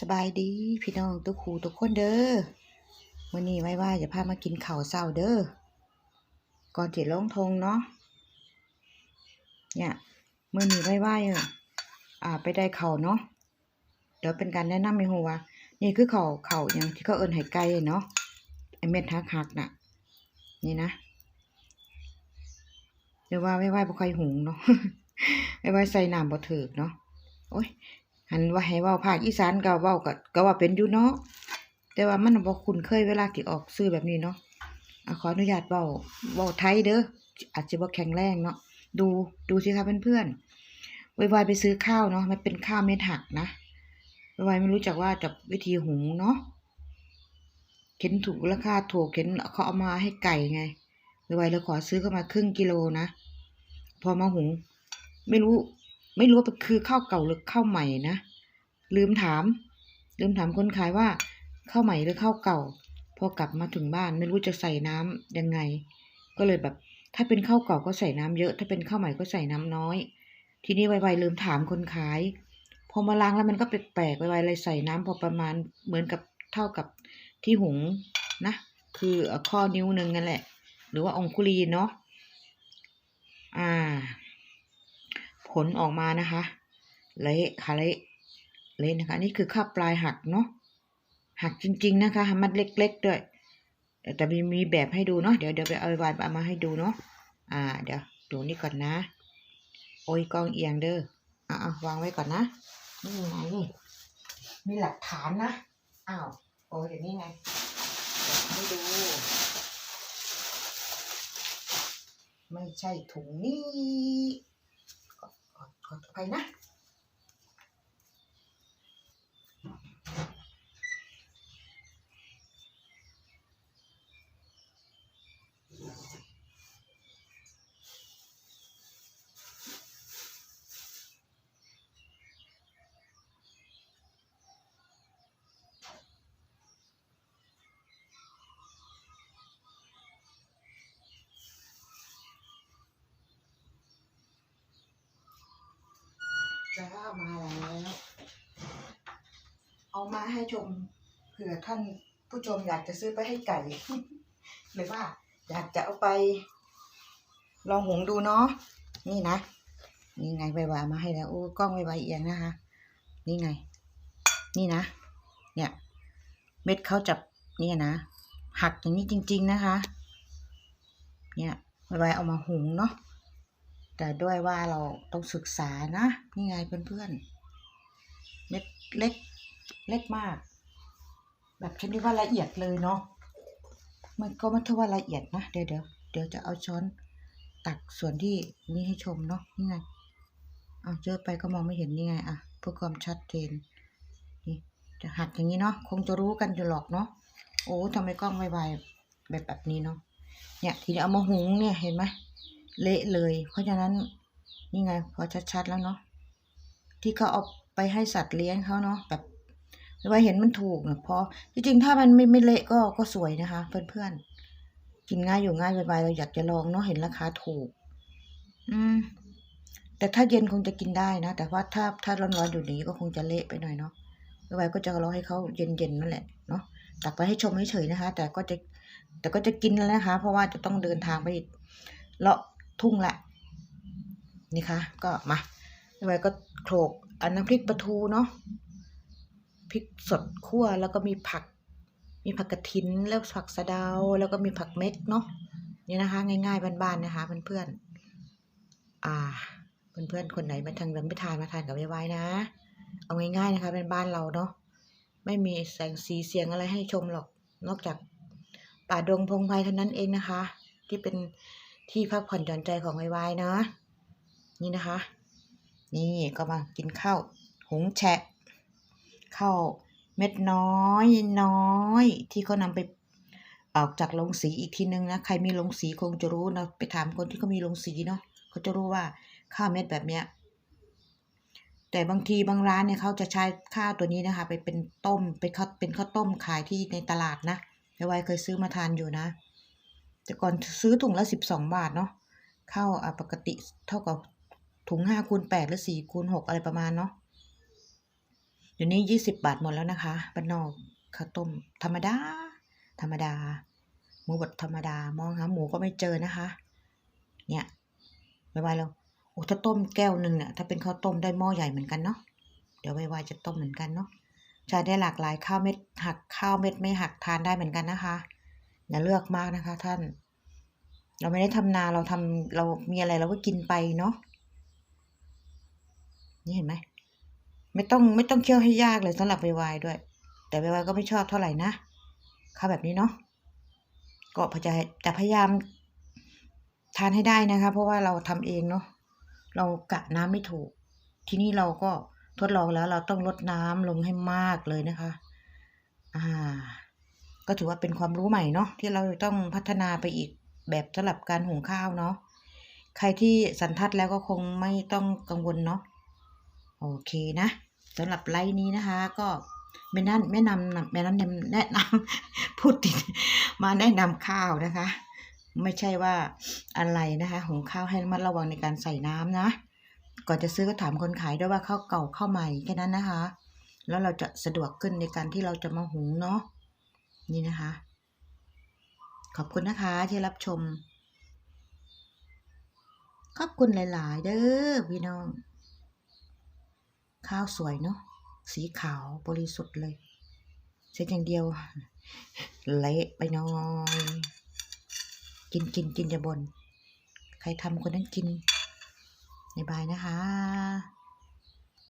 สบายดีพี่น้องทุกคูทุกคนเด้อมื้อนี้ไว้ว่าจะพามากินข้าวเช้าเด้อก่อนสิลงทงเนาะเนี่ยเมื้อนี้ไว้ว่าเอออ่า ไปได้ข้าวเนาะเดี๋ยวเป็นการแนะนำให้ฮู้ว่านี่คือข้าวข้าวหยังที่เขาเอิ้นไห้ไก่เนาะไอเม็ดหักน่ะ นี่นะเดี๋ยวว่าไว้ว่าบ่ค่อยหุงเนาะไว้ว่าใส่น้ำบ่ถึกเนาะโอ้ย หันว่าให้เว้าภาคอีสานก็เว้าก็ก็ว่าเป็นอยู่เนาะแต่ว่ามันบ่คุ้นเคยเวลาที่ออกสื่อแบบนี้เนาะขออนุญาตเว้าเว้าไทยเด้ออาจจะบ่แข็งแรงเนาะดูดูสิคะเพื่อนๆไวๆไปซื้อข้าวเนาะมันเป็นข้าวเม็ดหักนะไวๆไม่รู้จักว่าจับวิธีหุงเนาะเข็นถูกราคาถูกเข็นเขาเอามาให้ไก่ไงไวๆเลยขอซื้อเข้ามาครึ่งกิโลนะพอมาหุง ไม่รู้ ไม่รู้ว่าคือข้าวเก่าหรือข้าวใหม่นะ ลืมถาม ลืมถามคนขายว่าข้าวใหม่หรือข้าวเก่า พอกลับมาถึงบ้านไม่รู้จะใส่น้ำยังไง ก็เลยแบบ ถ้าเป็นข้าวเก่าก็ใส่น้ำเยอะ ถ้าเป็นข้าวใหม่ก็ใส่น้ำน้อย ทีนี้ไวๆลืมถามคนขาย พอมาล้างแล้วมันก็แปลกๆไวๆเลยใส่น้ำพอประมาณเหมือนกับเท่ากับที่หุงนะ คือเอ่อข้อนิ้วหนึ่งนั่นแหละ หรือว่าองคุลีเนาะอ่า ผลออกมานะคะเละค่ะเละเละนะคะนี่คือข้าวปลายหักเนาะหักจริง ๆ นะคะมัดเล็ก ๆ ด้วยแต่มีมีแบบให้ดูเนาะเดี๋ยวเดี๋ยวไปเอาวายมาให้ดูเนาะอ่า เดี๋ยวดูนี่ก่อนนะ โอ้ยกล้องเอียงเด้ออะเอาวางไว้ก่อนนะนี่ไงนี่มีหลักฐานนะอ้าวโอ้ยเดี๋ยวนี้ไงเดี๋ยวให้ดู ไม่ใช่ถุงนี้ ขอ ช้ามาแล้ว เอามาให้ชมเผื่อท่านผู้ชมอยากจะซื้อไปให้ไก่ หรือว่า อยากจะเอาไป ลองหุงดูเนาะนี่นะนี่ไงใบวามาให้แล้วโอ้กล้องใบวาเอียงนะคะ นี่ไง นี่นะ เนี่ย เม็ดเขาจับเนี่ยนะหักอย่างนี้จริง ๆนะคะ เนี่ยใบวาเอามาหุงเนาะ แต่ด้วยว่าเราต้องศึกษานะ นี่ไงเพื่อนๆ เม็ดเล็กเล็กมาก แบบชนิดว่าละเอียดเลยเนาะ มันก็ไม่เท่าว่าละเอียดนะ เดี๋ยวเดี๋ยวเดี๋ยวจะเอาช้อนตักส่วนที่นี่ให้ชมเนาะ นี่ไง เอาเจอไปก็มองไม่เห็นนี่ไงอะเพื่อความชัดเจน นี่จะหักอย่างนี้เนาะ คงจะรู้กันอยู่หรอกเนาะ โอ้ทำไมกล้องไวๆแบบแบบนี้เนาะ เนี่ยทีนี้เอามาหุงเนี่ยเห็นไหม เละเลย เพราะฉะนั้นนี่ไงพอชัดๆแล้วเนาะที่เขาเอาไปให้สัตว์เลี้ยงเขาเนาะแบบว่าเห็นมันถูกเนาะพอจริงๆถ้ามันไม่ไม่เละก็ก็สวยนะคะ เพื่อนๆกินง่ายอยู่ง่ายไปๆเราอยากจะลองเนาะเห็นราคาถูก อืม แต่ถ้าเย็นคงจะกินได้นะแต่ว่าถ้าถ้าร้อนๆอยู่นี้ก็คงจะเละไปหน่อยเนาะไว้ก็จะรอให้เขาเย็นๆนั่นแหละเนาะตักไปให้ชมให้เฉยนะคะ แต่ก็จะแต่ก็จะกินแล้วนะคะ เพราะว่าจะต้องเดินทางไปเลาะ ทุ่งละนี่คะก็มาไวก็โขลกอันน้ำพริกปลาทูเนาะพริกสดคั่วแล้วก็มีผัก มีผักกระถินแล้วผักสะเดาแล้วก็มีผักเม็ดเนาะนี่นะคะ ง่ายๆบ้านๆนะคะเพื่อนๆอ่าเพื่อนๆคนไหนมาทางแบบไม่ทานมาทานกับไว้ๆนะ เอาง่ายๆนะคะเป็นบ้านเราเนาะไม่มีแสงสีเสียงอะไรให้ชมหรอก นอกจากป่าดงพงไพรเท่านั้นเองนะคะ ที่เป็น ที่พักผ่อนหย่อนใจของไวๆนะนี่นะคะ นี่ก็มากินข้าวหุงแฉะข้าวเม็ดน้อยน้อย ที่เขานำไปออกจากโรงสีอีกทีนึงนะใครมีโรงสีคงจะรู้นะไปถามคนที่เขามีโรงสีเนาะเขาจะรู้ว่าข้าวเม็ดแบบเนี้ยแต่บางทีบางร้านเนี่ยเขาจะใช้ข้าวตัวนี้นะคะ ไปเป็นต้มเป็นข้าวเป็นข้าวต้มขายที่ในตลาดนะไวๆเคยซื้อมาทานอยู่นะ แต่ก่อนซื้อถุงละสิบสองบาทเนาะเข้าอะปกติเท่ากับถุงห้าคูณแปดหรือสี่คูณหกอะไรประมาณเนาะเดี๋ยวนี้ยี่สิบบาทหมดแล้วนะคะบ้านนอกข้าวต้มธรรมดา ธรรมดา หมูบดธรรมดามองหาหมูก็ไม่เจอนะคะ เนี่ยไวๆเราโอ้ถ้าต้มแก้วหนึ่งเนี่ยถ้าเป็นข้าวต้มได้หม้อใหญ่เหมือนกันเนาะเดี๋ยวไวๆจะต้มเหมือนกันเนาะใช้ได้หลากหลายข้าวเม็ดหักข้าวเม็ดไม่หักทานได้เหมือนกันนะคะ อย่าเลือกมากนะคะ ท่าน เราไม่ได้ทำนาเราทำเรามีอะไรเราก็กินไปเนาะนี่เห็นไหมไม่ต้องไม่ต้องเคี่ยวให้ยากเลยสำหรับไวๆด้วย แต่ไวๆก็ไม่ชอบเท่าไหร่นะข้าวแบบนี้เนาะก็พยายจะพยายามทานให้ได้นะคะ เพราะว่าเราทำเองเนาะเรากะน้ำไม่ถูก ที่นี่เราก็ทดลองแล้วเราต้องลดน้ำลงให้มากเลยนะคะ อ่า ก็ถือว่าเป็นความรู้ใหม่เนาะที่เราต้องพัฒนาไปอีกแบบสำหรับการหุงข้าวเนาะใครที่สันทัดแล้วก็คงไม่ต้องกังวลเนาะโอเคนะสำหรับไลน์นี้นะคะ ก็ไม่นั่นแม่นำแม่นั้นแนะนำพูดติดมาแนะนำข้าวนะคะ ไม่ใช่ว่าอะไรนะคะหุงข้าวให้ระมัดระวังในการใส่น้ำนะ ก่อนจะซื้อก็ถามคนขายด้วยว่าข้าวเก่าข้าวใหม่แค่นั้นนะคะ แล้วเราจะสะดวกขึ้นในการที่เราจะมาหุงเนาะ นี่นะคะ ขอบคุณนะคะที่รับชม ขอบคุณหลาย ๆ เด้อพี่น้อง ข้าวสวยเนาะสีขาวบริสุทธิ์เลยเส้นอย่างเดียวเละไปน้อย กินกินกินจะบนใครทำคนนั้นกินในบายนะคะ